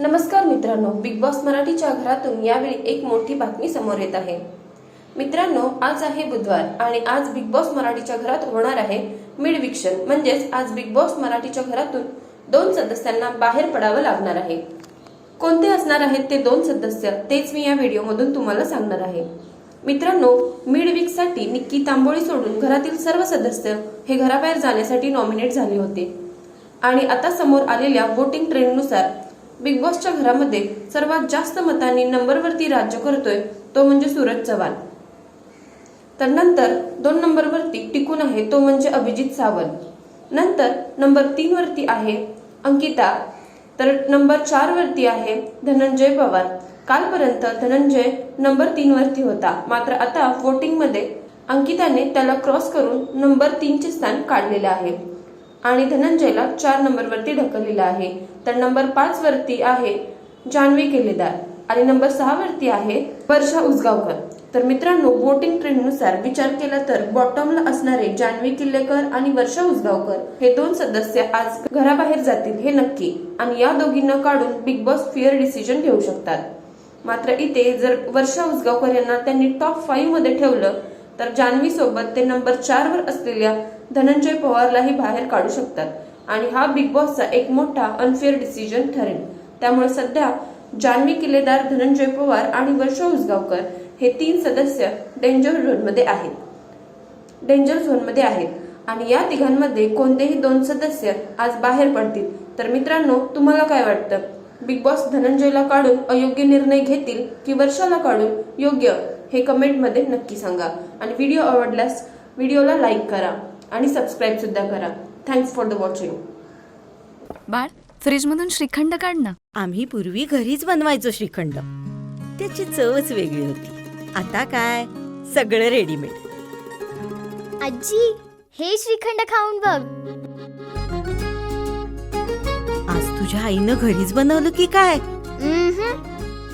नमस्कार मित्रांनो big boss मराठीच्या घरातून यावेळी एक मोठी बातमी समोर येत आहे. मित्रांनो आज आहे बुधवार आणि आज बिग बॉस मराठीच्या घरात होणार आहे मिड म्हणजेच आज बिग बॉस मराठीच्या घरातून दोन सदस्यांना बाहेर पडावं लागणार आहे. कोणते असणार आहेत ते दोन सदस्य तेच मी या व्हिडिओमधून तुम्हाला सांगणार आहे. मित्रांनो मिड निक्की तांबोळी सोडून घरातील सर्व सदस्य हे घराबाहेर जाण्यासाठी नॉमिनेट झाले होते. आणि आता समोर आलेल्या वोटिंग ट्रेंडनुसार बिग बॉसच्या घरामध्ये सर्वात जास्त मतांनी नंबरवरती राज्य करतोय तो म्हणजे सूरज चव्हाण. तर नंतर दोन नंबरवरती टिकून आहे तो म्हणजे अभिजित सावंत. नंतर नंबर तीन वरती आहे अंकिता. तर नंबर चार वरती आहे धनंजय पवार. कालपर्यंत धनंजय नंबर तीन वरती होता मात्र आता वोटिंगमध्ये अंकिताने त्याला क्रॉस करून नंबर तीनचे स्थान काढलेले आहे. आणि धनंजयला चार नंबरवरती ढकललेला आहे. तर नंबर पाच वरती आहे जान्हवी केलेदार आणि नंबर सहा वरती आहे वर्षा उसगावकर. तर मित्रांनो वोटिंग ट्रेंडनुसार विचार केला तर बॉटमला असणारे जान्हवी किल्लेकर आणि वर्षा उसगावकर हे दोन सदस्य आज घराबाहेर जातील हे नक्की. आणि या दोघींना काढून बिग बॉस फिअर डिसिजन घेऊ शकतात. मात्र इथे जर वर्षा उसगावकर यांना त्यांनी टॉप फाईव्हमध्ये ठेवलं तर जान्हवी सोबत ते नंबर चार वर असलेल्या धनंजय पवारलाही बाहेर काढू शकतात. आणि हा बिग बॉसचा एक मोठा अनफेअर डिसिजन ठरेल. त्यामुळे सध्या जान्हवी किल्लेदार धनंजय पवार आणि वर्षा उसगावकर हे तीन सदस्य डेंजर झोनमध्ये आहेत. डेंजर झोनमध्ये आहेत. आणि या तिघांमध्ये कोणतेही दोन सदस्य आज बाहेर पडतील. तर मित्रांनो तुम्हाला काय वाटतं? बिग बॉस धनंजयला काढून अयोग्य निर्णय घेतील की वर्षाला काढून योग्य हे कमेंटमध्ये नक्की सांगा. आणि व्हिडिओ आवडल्यास व्हिडिओला लाईक करा आणि सबस्क्राईब सुद्धा करा. थँक्स फॉर द वॉचिंग बाळ फ्रीजमधून श्रीखंड काढ ना. आम्ही पूर्वी घरीच बनवायचो श्रीखंड. त्याची चवच वेगळी होती. आता काय? सगळं रेडीमेड आजी हे श्रीखंड खाऊन बघ. आज तुझ्या आईनं घरीच बनवलं की काय.